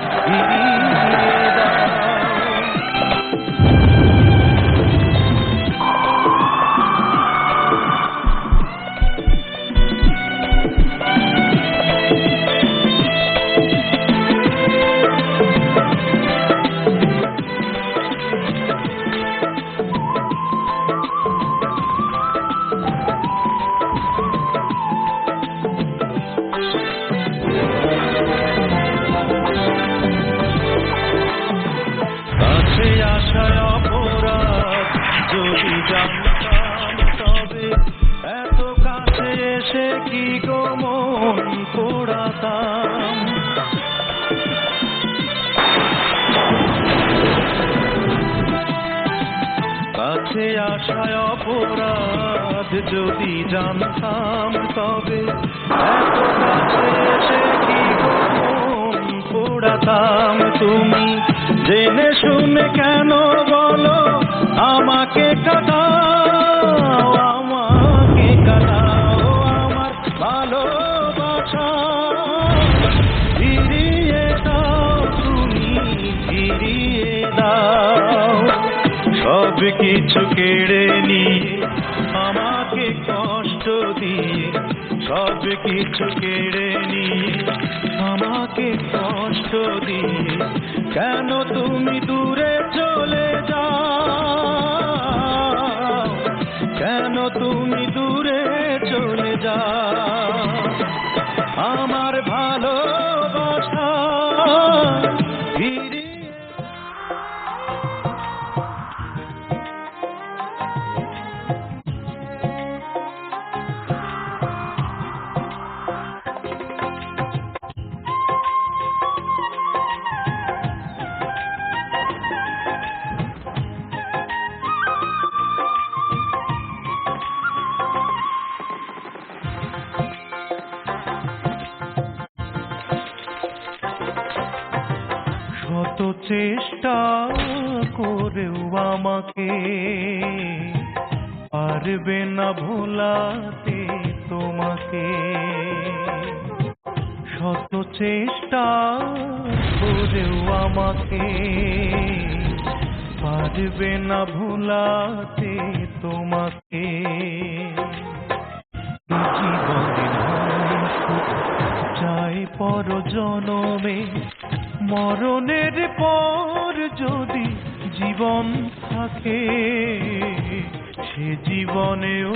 ফিরিয়ে কাছে অপরাধ। যদি জানতাম তবে এত কাছে এসে কি যদি জানতাম তবে এত কাছে এসে পোড়াতাম তুমি। জেনে শুনে কেন বলো, আমাকে কাটাও আমাকে আমার তুমি দাও। সব কিছু কেড়ে নিয়ে আমাকে কষ্ট দিয়ে, সব কিছু কেড়ে নিয়ে আমাকে কষ্ট দিয়ে। কেন তুমি দূরে চলে যাও? কেন তুমি দূরে চলে যাও? আমার শত চেষ্টা করেও আমাকে পারবে না ভোলাতে তোমাকে। শত চেষ্টা করেও আমাকে পারবে না ভোলাতে তোমাকে। পর জনমে মরণের পর যদি জীবন থাকে সে জীবনেও